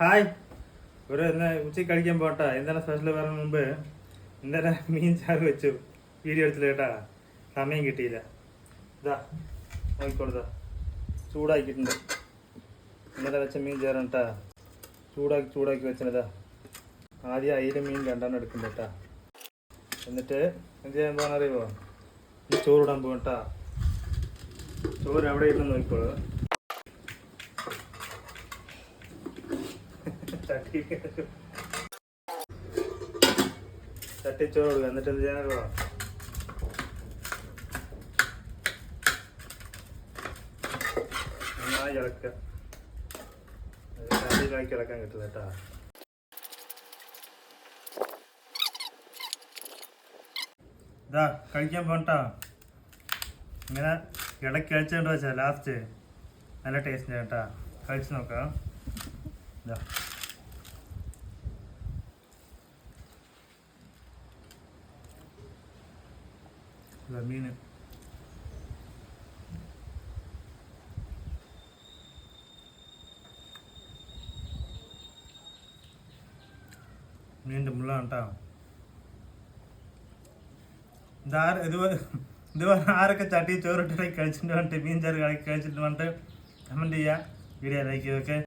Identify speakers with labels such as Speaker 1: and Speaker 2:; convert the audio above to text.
Speaker 1: Hi. ഒരു ഇന്ന് ഉച്ചയ്ക്ക് കഴിക്കാൻ പോട്ടാ എന്താണ് സ്പെഷ്യൽ പറയാൻ മുമ്പ് ഇന്നലെ മീൻ ചാറ് വെച്ചു. വീഡിയോ എടുത്തില്ല കേട്ടാ. സമയം കിട്ടിയില്ല. ഇതാ നോക്കിക്കൊടുത്താ ചൂടാക്കിയിട്ടുണ്ട്. ഇന്നലെ വെച്ച മീൻ ചേരണം കേട്ടാ ചൂടാക്കി ചൂടാക്കി വെച്ചതാ ആദ്യം അയില മീൻ രണ്ടെണ്ണം എടുക്കണ്ട എന്നിട്ട് എന്ത് ചെയ്യാൻ പോകാൻ അറിയുമോ ഈ ചോറിടാൻ പോകും കേട്ടാ ചോറ് എവിടെ ഇരുന്ന് നോക്കിക്കോളൂ. ചട്ടി ചട്ടിച്ചോറ് കൊടുക്കുക എന്നിട്ട് എന്ത് ചെയ്യാനുള്ള നന്നായി ഇളക്കുക ചട്ടിയിലാക്കി ഇളക്കാൻ കിട്ടും കേട്ടാ. ഇതാ കഴിക്കാൻ പോണ്ടാ ഇങ്ങനെ ഇടയ്ക്ക് കഴിച്ചുകൊണ്ട് വെച്ചാൽ ലാസ്റ്റ് നല്ല ടേസ്റ്റ് കേട്ടാ. കഴിച്ചു നോക്കാം. ഇതാ. இந்த மீன் மீண்டும் உள்ளான்ட்டா இந்த ஆறு இதுவரை இதுவரை ஆறுக்கு சட்டி சோறு கழிச்சுட்டு வந்துட்டு மீன் சாறு கழிச்சுட்டு வந்துட்டு கமெண்ட் ஐயா வீடியோ லைக் ஓகே